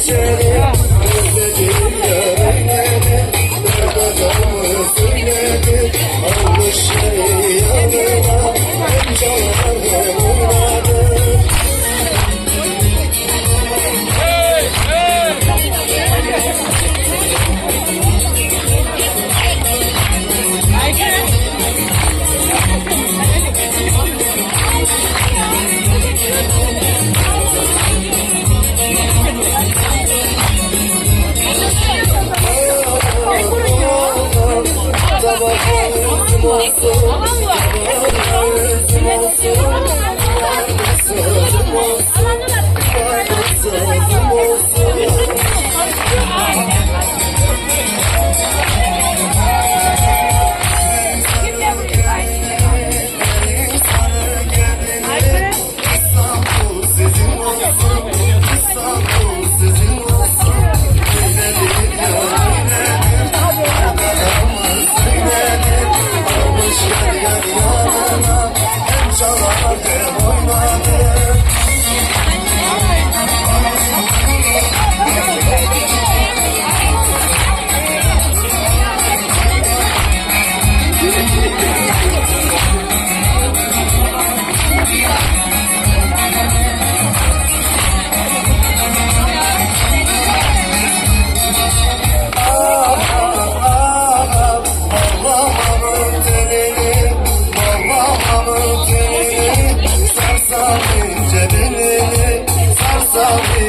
to çalar boynadı Sarsam ince belini, sarsam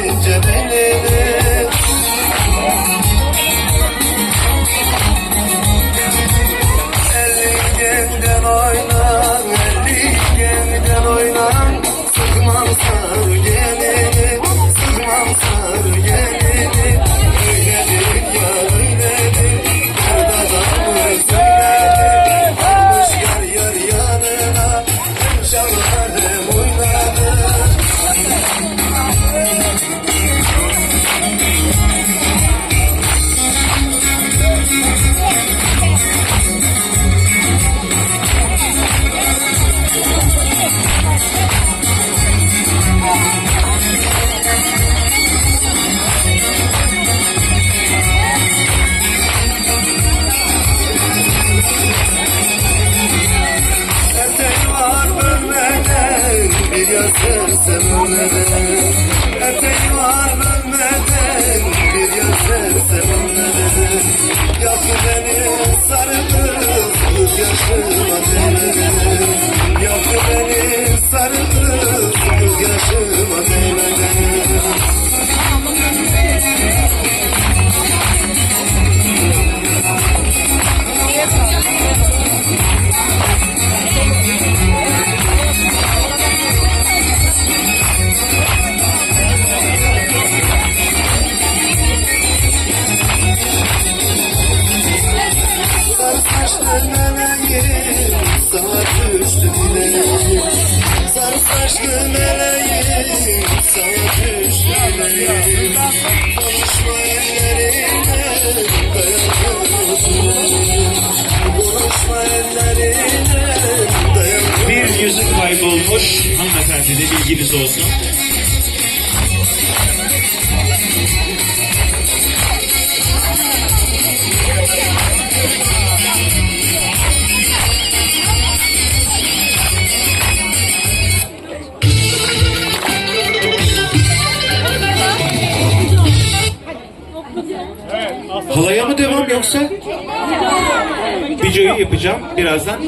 götürsün beni olur. Hanımefendi de bilginiz olsun. Halaya mı devam yoksa? Videoyu yapacağım birazdan.